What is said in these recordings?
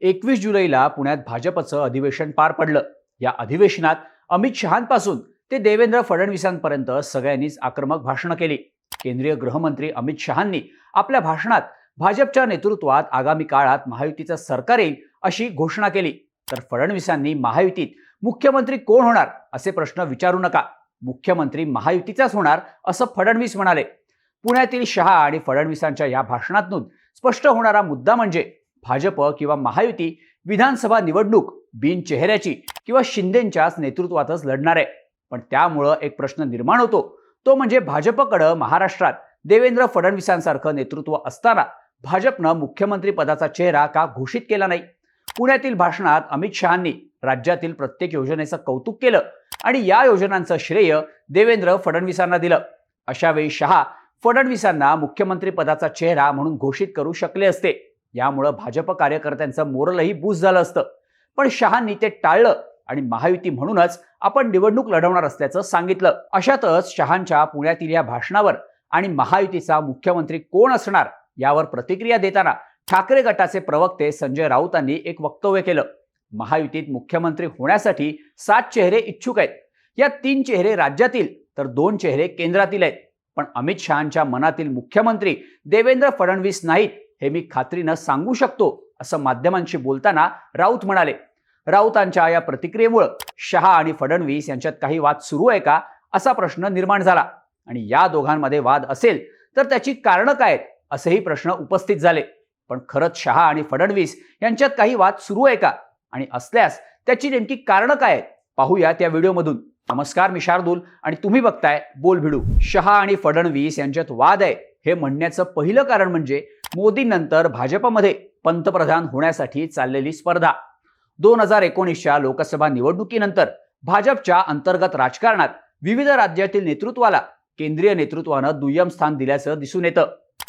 एकवीस जुलैला पुण्यात भाजपचं अधिवेशन पार पडलं. या अधिवेशनात अमित शहांपासून ते देवेंद्र फडणवीसांपर्यंत सगळ्यांनीच आक्रमक भाषणं केली. केंद्रीय गृहमंत्री अमित शहांनी आपल्या भाषणात भाजपच्या नेतृत्वात आगामी काळात महायुतीचं सरकार येईल अशी घोषणा केली. तर फडणवीसांनी महायुतीत मुख्यमंत्री कोण होणार असे प्रश्न विचारू नका. मुख्यमंत्री महायुतीचाच होणार असं फडणवीस म्हणाले. पुण्यातील शहा आणि फडणवीसांच्या या भाषणातून स्पष्ट होणारा मुद्दा म्हणजे भाजप किंवा महायुती विधानसभा निवडणूक बिन चेहऱ्याची किंवा शिंदेंच्याच नेतृत्वातच लढणार. आहे पण त्यामुळं एक प्रश्न निर्माण होतो. तो म्हणजे भाजपकडं महाराष्ट्रात देवेंद्र फडणवीसांसारखं नेतृत्व असताना भाजपनं मुख्यमंत्री पदाचा चेहरा का घोषित केला नाही? पुण्यातील भाषणात अमित शहांनी राज्यातील प्रत्येक योजनेचं कौतुक केलं आणि या योजनांचं श्रेय देवेंद्र फडणवीसांना दिलं. अशावेळी शहा फडणवीसांना मुख्यमंत्री पदाचा चेहरा म्हणून घोषित करू शकले असते. यामुळं भाजप कार्यकर्त्यांचं मोरलही बूज झालं असतं. पण शहांनी ते टाळलं आणि महायुती म्हणूनच आपण निवडणूक लढवणार असल्याचं सांगितलं. अशातच शहांच्या पुण्यातील या भाषणावर आणि महायुतीचा मुख्यमंत्री कोण असणार यावर प्रतिक्रिया देताना ठाकरे गटाचे प्रवक्ते संजय राऊतांनी एक वक्तव्य केलं. महायुतीत मुख्यमंत्री होण्यासाठी सात चेहरे इच्छुक आहेत. या तीन चेहरे राज्यातील तर दोन चेहरे केंद्रातील आहेत. पण अमित शहांच्या मनातील मुख्यमंत्री देवेंद्र फडणवीस नाहीत. हे मी खात्रीनं सांगू शकतो असं माध्यमांशी बोलताना राऊत म्हणाले. राऊतांच्या या प्रतिक्रियेमुळं शहा आणि फडणवीस यांच्यात काही वाद सुरू आहे का असा प्रश्न निर्माण झाला. आणि या दोघांमध्ये वाद असेल तर त्याची कारणं काय आहेत असेही प्रश्न उपस्थित झाले. पण खरंच शहा आणि फडणवीस यांच्यात काही वाद सुरू आहे का आणि असल्यास त्याची नेमकी कारणं काय आहेत पाहूया त्या व्हिडिओमधून. नमस्कार मी शार्दूल आणि तुम्ही बघताय बोल भिडू शहा आणि फडणवीस यांच्यात वाद आहे हे म्हणण्याचं पहिलं कारण म्हणजे मोदींनंतर भाजपमध्ये पंतप्रधान होण्यासाठी चाललेली स्पर्धा. दोन हजार एकोणीसच्या लोकसभा निवडणुकीनंतर भाजपच्या अंतर्गत राजकारणात विविध राज्यातील नेतृत्वाला केंद्रीय नेतृत्वानं दुय्यम स्थान दिल्याचं दिसून येतं.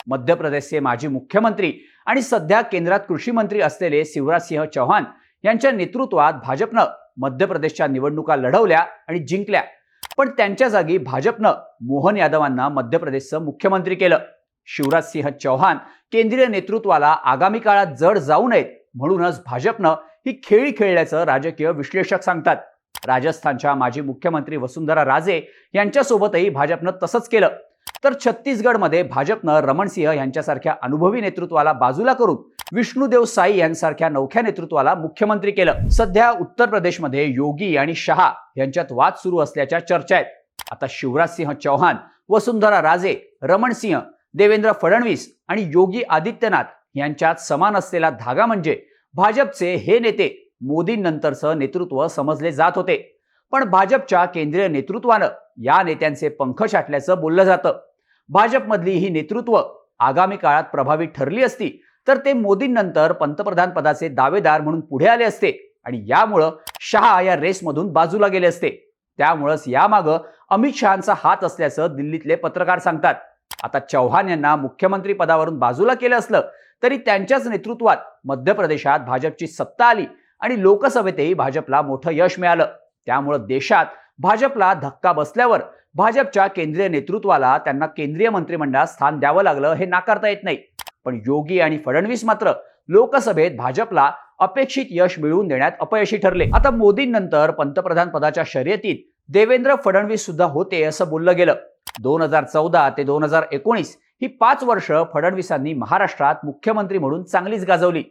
मध्य प्रदेशचे माजी मुख्यमंत्री आणि सध्या केंद्रात कृषी मंत्री असलेले शिवराजसिंह चौहान यांच्या नेतृत्वात भाजपनं मध्य प्रदेशच्या निवडणुका लढवल्या आणि जिंकल्या. पण त्यांच्या जागी भाजपनं मोहन यादवांना मध्य प्रदेशचं मुख्यमंत्री केलं. शिवराजसिंह चौहान केंद्रीय नेतृत्वाला आगामी काळात जड जाऊ नयेत म्हणूनच भाजपनं ही खेळी खेळल्याचं राजकीय विश्लेषक सांगतात. राजस्थानच्या माजी मुख्यमंत्री वसुंधरा राजे यांच्यासोबतही भाजपनं तसंच केलं. तर छत्तीसगडमध्ये भाजपनं रमणसिंह यांच्यासारख्या अनुभवी नेतृत्वाला बाजूला करून विष्णुदेव साई यांसारख्या नवख्या नेतृत्वाला मुख्यमंत्री केलं. सध्या उत्तर प्रदेशमध्ये योगी आणि शहा यांच्यात वाद सुरू असल्याच्या चर्चा आहेत. आता शिवराजसिंह चौहान वसुंधरा राजे रमणसिंह देवेंद्र फडणवीस आणि योगी आदित्यनाथ यांच्यात समान असलेला धागा म्हणजे भाजपचे हे नेते मोदींनंतरचं नेतृत्व समजले जात होते. पण भाजपच्या केंद्रीय नेतृत्वानं या नेत्यांचे पंख छाटल्याचं बोललं जातं. भाजपमधली ही नेतृत्व आगामी काळात प्रभावी ठरली असती तर ते मोदींनंतर पंतप्रधान पदाचे दावेदार म्हणून पुढे आले असते आणि यामुळं शहा या रेसमधून बाजूला गेले असते. त्यामुळंच यामागं अमित शहांचा हात असल्याचं दिल्लीतले पत्रकार सांगतात. आता चौहान यांना मुख्यमंत्री पदावरून बाजूला केलं असलं तरी त्यांच्याच नेतृत्वात मध्य प्रदेशात भाजपची सत्ता आली आणि लोकसभेतही भाजपला मोठं यश मिळालं. त्यामुळं देशात भाजपला धक्का बसल्यावर भाजपच्या केंद्रीय नेतृत्वाला त्यांना केंद्रीय मंत्रिमंडळात स्थान द्यावं लागलं हे नाकारता येत नाही. पण योगी आणि फडणवीस मात्र लोकसभेत भाजपला अपेक्षित यश मिळवून देण्यात अपयशी ठरले. आता मोदींनंतर पंतप्रधान पदाच्या शर्यतीत देवेंद्र फडणवीस सुद्धा होते असं बोललं गेलं. दोन हजार चौदा ते दोन हजार एकोणीस ही पाच वर्ष फडणवीसांनी महाराष्ट्रात मुख्यमंत्री म्हणून चांगलीच गाजवली.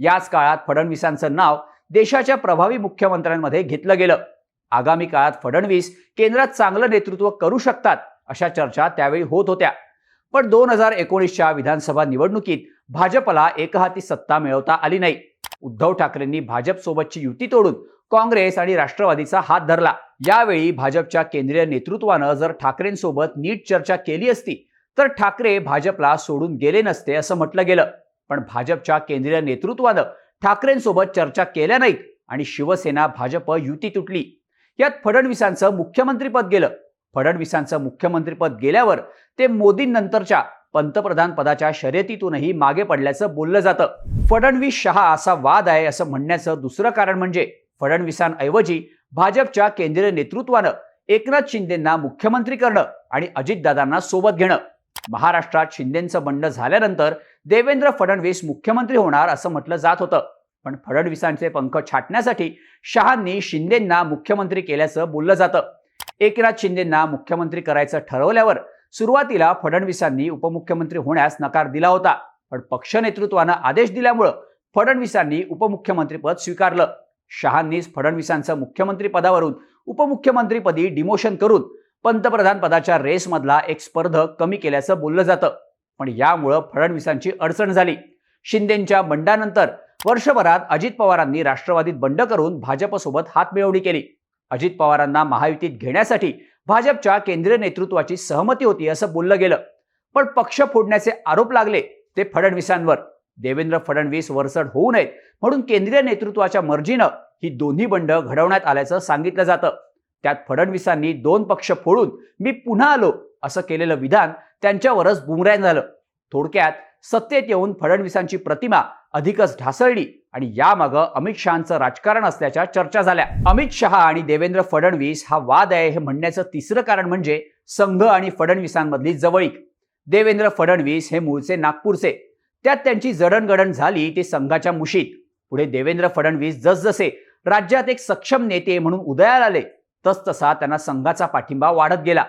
याच काळात फडणवीसांचं नाव देशाच्या प्रभावी मुख्यमंत्र्यांमध्ये घेतलं गेलं. आगामी काळात फडणवीस केंद्रात चांगलं नेतृत्व करू शकतात अशा चर्चा त्यावेळी होत होत्या. पण दोन हजार एकोणीसच्या विधानसभा निवडणुकीत भाजपला एकहाती सत्ता मिळवता आली नाही. उद्धव ठाकरेंनी भाजपसोबतची युती तोडून काँग्रेस आणि राष्ट्रवादीचा हात धरला. यावेळी भाजपच्या केंद्रीय नेतृत्वानं जर ठाकरेंसोबत नीट चर्चा केली असती तर ठाकरे भाजपला सोडून गेले नसते असं म्हटलं गेलं. पण भाजपच्या केंद्रीय नेतृत्वानं ठाकरेंसोबत चर्चा केल्या नाहीत आणि शिवसेना भाजप युती तुटली. यात फडणवीसांचं मुख्यमंत्रीपद गेलं. फडणवीसांचं मुख्यमंत्रीपद गेल्यावर ते मोदींनंतरच्या पंतप्रधान पदाच्या शर्यतीतूनही मागे पडल्याचं बोललं जातं. फडणवीस शहा असा वाद आहे असं म्हणण्याचं दुसरं कारण म्हणजे फडणवीसांऐवजी भाजपच्या केंद्रीय नेतृत्वानं एकनाथ शिंदेंना मुख्यमंत्री करणं आणि अजितदादांना सोबत घेणं. महाराष्ट्रात शिंदेंचं बंड झाल्यानंतर देवेंद्र फडणवीस मुख्यमंत्री होणार असं म्हटलं जात होतं. पण फडणवीसांचे पंख छाटण्यासाठी शहांनी शिंदेंना मुख्यमंत्री केल्याचं बोललं जातं. एकनाथ शिंदेंना मुख्यमंत्री करायचं ठरवल्यावर सुरुवातीला फडणवीसांनी उपमुख्यमंत्री होण्यास नकार दिला होता. पण पक्ष नेतृत्वानं आदेश दिल्यामुळं फडणवीसांनी उपमुख्यमंत्रीपद स्वीकारलं. शहांनीच फडणवीसांचं मुख्यमंत्री पदावरून उपमुख्यमंत्रीपदी डिमोशन करून पंतप्रधान पदाच्या रेसमधला एक स्पर्धक कमी केल्याचं बोललं जातं. पण यामुळं फडणवीसांची अडचण झाली. शिंदेंच्या बंडानंतर वर्षभरात अजित पवारांनी राष्ट्रवादीत बंड करून भाजपसोबत हातमिळवणी केली. अजित पवारांना महायुतीत घेण्यासाठी भाजपच्या केंद्रीय नेतृत्वाची सहमती होती असं बोललं गेलं. पण पक्ष फोडण्याचे आरोप लागले ते फडणवीसांवर. देवेंद्र फडणवीस वरसड होऊ नयेत. म्हणून केंद्रीय नेतृत्वाच्या मर्जीनं ही दोन्ही बंड घडवण्यात आल्याचं सांगितलं जातं. त्यात फडणवीसांनी दोन पक्ष फोडून मी पुन्हा आलो असं केलेलं विधान त्यांच्यावरच बुमरॅन झालं. थोडक्यात सत्तेत येऊन फडणवीसांची प्रतिमा अधिकच ढासळली आणि यामागं अमित शहाचं राजकारण असल्याच्या चर्चा झाल्या. अमित शहा आणि देवेंद्र फडणवीस हा वाद आहे हे म्हणण्याचं तिसरं कारण म्हणजे संघ आणि फडणवीसांमधली जवळीक. देवेंद्र फडणवीस हे मूळचे नागपूरचे त्यात त्यांची जडणगडण झाली ते संघाच्या मुशीत. पुढे देवेंद्र फडणवीस जसजसे राज्यात एक सक्षम नेते म्हणून उदयाला आले तसतसा त्यांना संघाचा पाठिंबा वाढत गेला.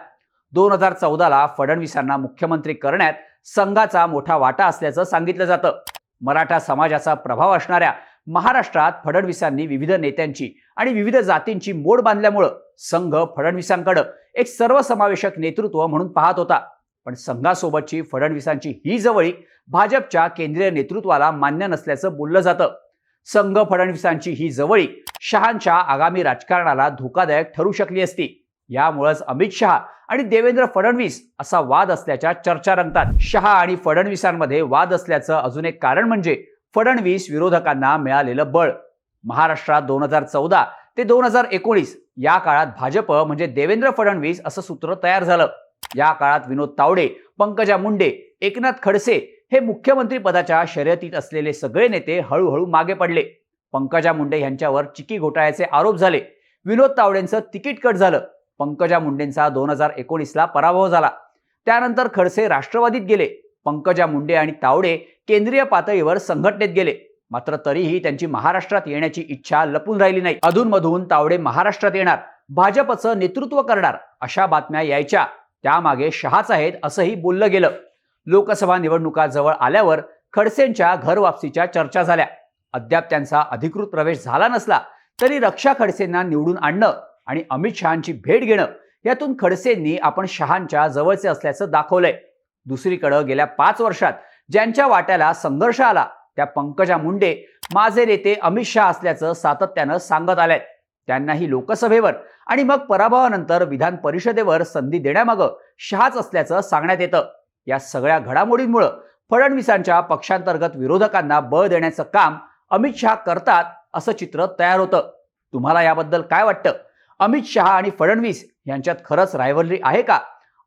दोन हजार चौदाला फडणवीसांना मुख्यमंत्री करण्यात संघाचा मोठा वाटा असल्याचं सांगितलं जातं. मराठा समाजाचा प्रभाव असणाऱ्या महाराष्ट्रात फडणवीसांनी विविध नेत्यांची आणि विविध जातींची मोड बांधल्यामुळं संघ फडणवीसांकडं एक सर्वसमावेशक नेतृत्व म्हणून पाहत होता. पण संघासोबतची फडणवीसांची ही जवळीक भाजपच्या केंद्रीय नेतृत्वाला मान्य नसल्याचं बोललं जातं. संघ फडणवीसांची ही जवळीक शहांच्या आगामी राजकारणाला धोकादायक ठरू शकली असती. यामुळेच अमित शहा आणि देवेंद्र फडणवीस असा वाद असल्याच्या चर्चा रंगतात. शहा आणि फडणवीसांमध्ये वाद असल्याचं अजून एक कारण म्हणजे फडणवीस विरोधकांना मिळालेलं बळ. महाराष्ट्रात दोन हजार चौदा ते दोन हजार एकोणीस या काळात भाजप म्हणजे देवेंद्र फडणवीस असं सूत्र तयार झालं. या काळात विनोद तावडे पंकजा मुंडे एकनाथ खडसे हे मुख्यमंत्री पदाच्या शर्यतीत असलेले सगळे नेते हळूहळू मागे पडले. पंकजा मुंडे यांच्यावर चिकी घोटाळ्याचे आरोप झाले. विनोद तावडेंचं तिकीट कट झालं. पंकजा मुंडेंचा दोन हजार एकोणीसला पराभव झाला. त्यानंतर खडसे राष्ट्रवादीत गेले. पंकजा मुंडे आणि तावडे केंद्रीय पातळीवर संघटनेत गेले. मात्र तरीही त्यांची महाराष्ट्रात येण्याची इच्छा लपून राहिली नाही. अधूनमधून तावडे महाराष्ट्रात येणार. भाजपचं नेतृत्व करणार अशा बातम्या यायच्या. त्यामागे शहाच आहेत असंही बोललं गेलं. लोकसभा निवडणुका जवळ आल्यावर खडसेंच्या घर वापसीच्या चर्चा झाल्या. अद्याप त्यांचा अधिकृत प्रवेश झाला नसला तरी रक्षा खडसेंना निवडून आणणं आणि अमित शहांची भेट घेणं यातून खडसेंनी आपण शहांच्या जवळचे असल्याचं दाखवलंय. दुसरीकडं गेल्या पाच वर्षात ज्यांच्या वाट्याला संघर्ष आला त्या पंकजा मुंडे माझे नेते अमित शहा असल्याचं सातत्यानं सांगत आल्यात त्यांनाही लोकसभेवर आणि मग पराभवानंतर विधान परिषदेवर संधी देण्यामागं शहाच असल्याचं सांगण्यात येतं. या सगळ्या घडामोडींमुळं फडणवीसांच्या पक्षांतर्गत विरोधकांना बळ देण्याचं काम अमित शहा करतात असं चित्र तयार होतं. तुम्हाला याबद्दल काय वाटतं? अमित शहा आणि फडणवीस यांच्यात खरंच रायव्हलरी आहे का?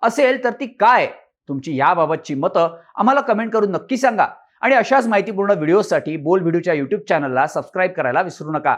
असेल तर ती काय? तुमची याबाबतची मतं आम्हाला कमेंट करून नक्की सांगा. आणि अशाच माहितीपूर्ण व्हिडिओसाठी बोल व्हिडिओच्या युट्यूब चॅनलला सबस्क्राईब करायला विसरू नका.